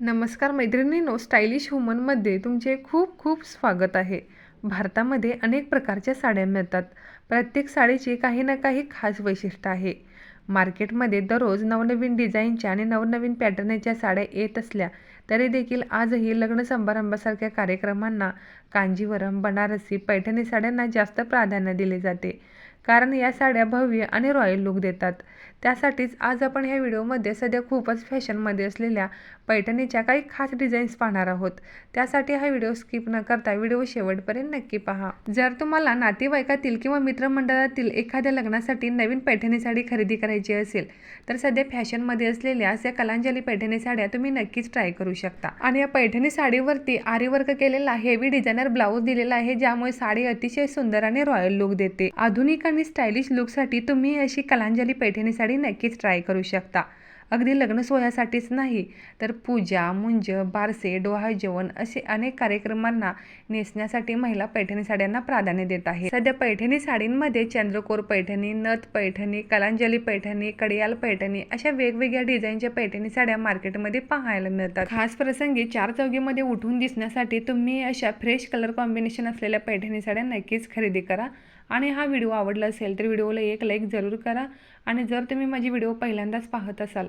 नमस्कार मैत्रिणींनो स्टायलिश वुमनमध्ये तुमचे खूप खूप स्वागत आहे. भारतामध्ये अनेक प्रकारच्या साड्या मिळतात. प्रत्येक साडीची काही ना काही खास वैशिष्ट्य आहे. मार्केटमध्ये दररोज नवनवीन डिझाईनच्या आणि नवनवीन पॅटर्नच्या साड्या येत असल्या तरी देखील आजही लग्न समारंभासारख्या कार्यक्रमांना कांजीवरम बनारसी पैठणी साड्यांना जास्त प्राधान्य दिले जाते. कारण या साड्या भव्य आणि रॉयल लुक देतात. त्यासाठीच आज आपण ह्या व्हिडिओमध्ये सध्या खूपच फॅशनमध्ये असलेल्या पैठणीच्या काही खास डिझाईन्स पाहणार आहोत. त्यासाठी हा व्हिडिओ स्किप न करता व्हिडिओ शेवटपर्यंत नक्की पहा. जर तुम्हाला नातेवाईकातील किंवा मित्रमंडळातील एखाद्या लग्नासाठी नवीन पैठणी साडी खरेदी करायची असेल तर सध्या फॅशनमध्ये असलेल्या अशा कलांजली पैठणी साड्या तुम्ही नक्कीच ट्राय करू शकता. आणि या पैठणी साडीवरती आरीवर्क केलेला हेवी डिझायनर ब्लाऊज दिलेला आहे ज्यामुळे साडी अतिशय सुंदर आणि रॉयल लुक देते. आधुनिक आणि स्टायलिश लुकसाठी तुम्ही अशी कलांजली पैठणी साडी नक्कीच ट्राय करू शकता. अगदी लग्न सोहळ्यासाठीच नाही तर पूजा मुंज बारसे डोहाळ जेवण असे अनेक कार्यक्रमांना नेसण्यासाठी महिला पैठणी साड्यांना प्राधान्य देत आहे सध्या पैठणी साडींमध्ये चंद्रकोर पैठणी नथ पैठणी कलांजली पैठणी कडियाल पैठणी अशा वेगवेगळ्या डिझाईनच्या पैठणी साड्या मार्केटमध्ये पाहायला मिळतात. खास प्रसंगी चार चौघीमध्ये उठून दिसण्यासाठी तुम्ही अशा फ्रेश कलर कॉम्बिनेशन असलेल्या पैठणी साड्या नक्कीच खरेदी करा. आणि हा व्हिडिओ आवडला असेल तर व्हिडिओला एक लाईक जरूर करा. आणि जर तुम्ही माझी व्हिडिओ पहिल्यांदाच पाहत असाल